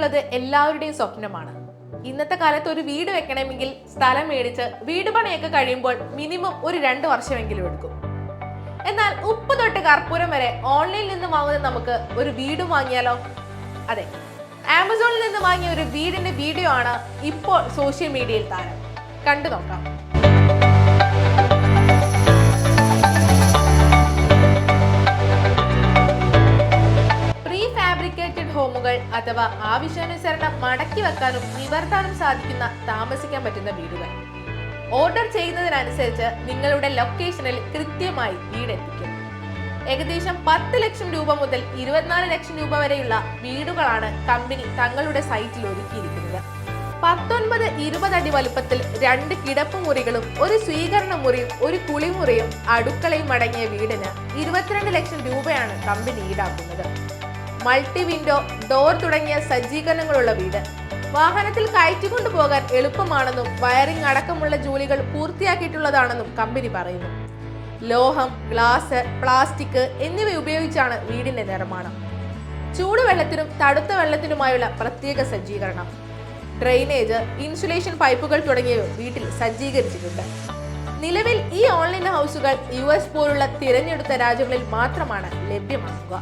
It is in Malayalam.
എന്നുള്ളത് എല്ലാവരുടെയും സ്വപ്നമാണ്. ഇന്നത്തെ കാലത്ത് ഒരു വീട് വെക്കണമെങ്കിൽ സ്ഥലം മേടിച്ച് വീട് പണിയൊക്കെ കഴിയുമ്പോൾ മിനിമം ഒരു രണ്ട് വർഷമെങ്കിലും എടുക്കും. എന്നാൽ ഉപ്പ് തൊട്ട് കർപ്പൂരം വരെ ഓൺലൈനിൽ നിന്ന് വാങ്ങുന്ന നമുക്ക് ഒരു വീട് വാങ്ങിയാലോ? അതെ ആമസോണിൽ നിന്ന് വാങ്ങിയ ഒരു വീടിന്റെ വീഡിയോ ആണ് ഇപ്പോൾ സോഷ്യൽ മീഡിയയിൽ താരം. കണ്ടു നോക്കാം. ഫാബ്രിക്കേറ്റഡ് ഹോമുകൾ അഥവാ ആവശ്യാനുസരണം മടക്കി വെക്കാനും നിവർത്താനും സാധിക്കുന്ന താമസിക്കാൻ പറ്റുന്ന വീടുകൾ. ഓർഡർ ചെയ്യുന്നതിനനുസരിച്ച് നിങ്ങളുടെ ലൊക്കേഷനിൽ കൃത്യമായി വീടെത്തിക്കും. ഏകദേശം പത്ത് ലക്ഷം രൂപ മുതൽ ഇരുപത്തിനാല് ലക്ഷം രൂപ വരെയുള്ള വീടുകളാണ് കമ്പനി തങ്ങളുടെ സൈറ്റിൽ ഒരുക്കിയിരിക്കുന്നത്. പത്തൊൻപത് ഇരുപത് അടി വലുപ്പത്തിൽ രണ്ട് കിടപ്പുമുറികളും ഒരു സ്വീകരണ മുറിയും ഒരു കുളിമുറിയും അടുക്കളയും അടങ്ങിയ വീടിന് ഇരുപത്തിരണ്ട് ലക്ഷം രൂപയാണ് കമ്പനി ഈടാക്കുന്നത്. മൾട്ടി വിൻഡോ ഡോർ തുടങ്ങിയ സജ്ജീകരണങ്ങളുള്ള വീട്. വാഹനത്തിൽ കയറ്റിക്കൊണ്ടു പോകാൻ എളുപ്പമാണെന്നും വയറിംഗ് അടക്കമുള്ള ജോലികൾ പൂർത്തിയാക്കിയിട്ടുള്ളതാണെന്നും കമ്പനി പറയുന്നു. ലോഹം ഗ്ലാസ് പ്ലാസ്റ്റിക് എന്നിവ ഉപയോഗിച്ചാണ് വീടിന്റെ നിർമ്മാണം. ചൂടുവെള്ളത്തിനും തടുത്ത വെള്ളത്തിനുമായുള്ള പ്രത്യേക സജ്ജീകരണം. ഡ്രെയിനേജ് ഇൻസുലേഷൻ പൈപ്പുകൾ തുടങ്ങിയവ വീട്ടിൽ സജ്ജീകരിച്ചിട്ടുണ്ട്. നിലവിൽ ഈ ഓൺലൈൻ ഹൗസുകൾ യു എസ് പോലുള്ള തിരഞ്ഞെടുത്ത രാജ്യങ്ങളിൽ മാത്രമാണ് ലഭ്യമാക്കുക.